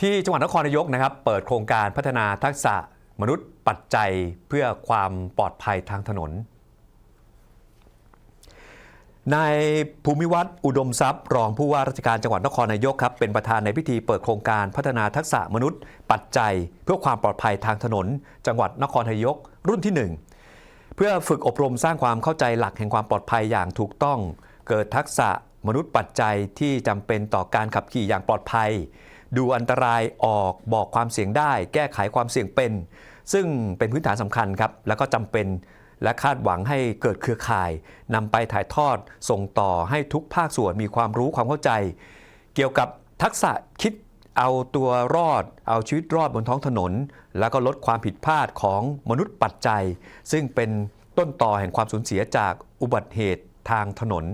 ที่จังหวัดนครนายกนะครับ เปิดโครงการพัฒนาทักษะมนุษย์ปัจจัยเพื่อความปลอดภัยทางถนนนายภูมิวัฒน์อุดมทรัพย์ รองผู้ว่าราชการจังหวัดนครนายกครับเป็นประธานในพิธีเปิดโครงการพัฒนาทักษะมนุษย์ ปัจจัย เพื่อความปลอดภัยทางถนน จังหวัดนครนายก รุ่นที่ 1 เพื่อฝึกอบรมสร้างความเข้าใจหลักแห่งความปลอดภัยอย่างถูกต้อง เกิดทักษะมนุษย์ปัจจัยที่จำเป็นต่อการขับขี่อย่างปลอดภัย ดูอันตรายออกบอกความเสี่ยงได้ แก้ไขความเสี่ยงเป็น ซึ่งเป็นพื้นฐานสำคัญครับ แล้วก็จำเป็นและคาดหวังให้เกิดเครือข่ายนำไปถ่ายทอดส่งต่อให้ทุกภาคส่วนมีความรู้ความเข้าใจ เกี่ยวกับทักษะคิดเอาตัวรอด เอาชีวิตรอดบนท้องถนน แล้วก็ลดความผิดพลาดของมนุษย์ปัจจัย ซึ่งเป็นต้นต่อแห่งความสูญเสียจากอุบัติเหตุทางถนน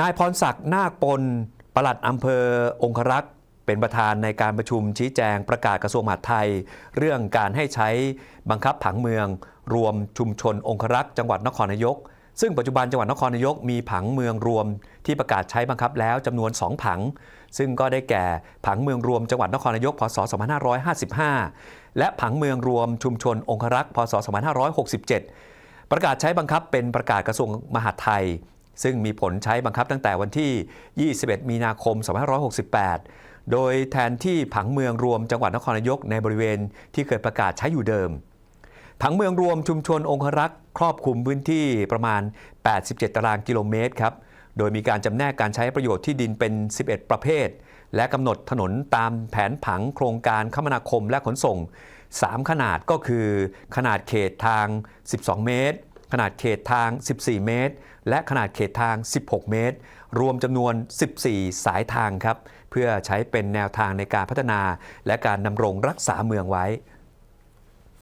นายพรศักดิ์นาคปน ปลัดอำเภอองครักษ์เป็นประธานในการประชุมชี้แจงประกาศกระทรวงมหาดไทย เรื่องการให้ใช้บังคับผังเมือง รวมชุมชนองครักษ์จังหวัดนครนายก ซึ่งปัจจุบันจังหวัดนครนายกมีผังเมืองรวมที่ประกาศใช้บังคับแล้วจำนวน 2 ผัง ซึ่งก็ได้แก่ผังเมืองรวมจังหวัดนครนายก พศ 2555 และผังเมืองรวมชุมชนองครักษ์ พศ 2567 ประกาศใช้บังคับเป็นประกาศกระทรวงมหาดไทย ซึ่งมีผลใช้บังคับตั้งแต่วันที่ 21 มีนาคม 2568 โดยแทนที่ผังเมืองรวมจังหวัดนครนายกในบริเวณที่เคยประกาศใช้อยู่เดิม ผังเมืองรวมชุมชนองครักษ์ครอบคลุมพื้นที่ประมาณ 87 ตารางกิโลเมตรครับ โดยมีการจำแนกการใช้ประโยชน์ที่ดินเป็น 11 ประเภท และกำหนดถนนตามแผนผังโครงการคมนาคมและขนส่ง 3 ขนาดก็คือ ขนาดเขตทาง 12 เมตร ขนาดเขตทาง 14 เมตร และขนาดเขตทาง 16 เมตร รวมจำนวน 14 สายทางครับ เพื่อใช้เป็นแนวทางในการพัฒนา และการดำรงรักษาเมืองไว้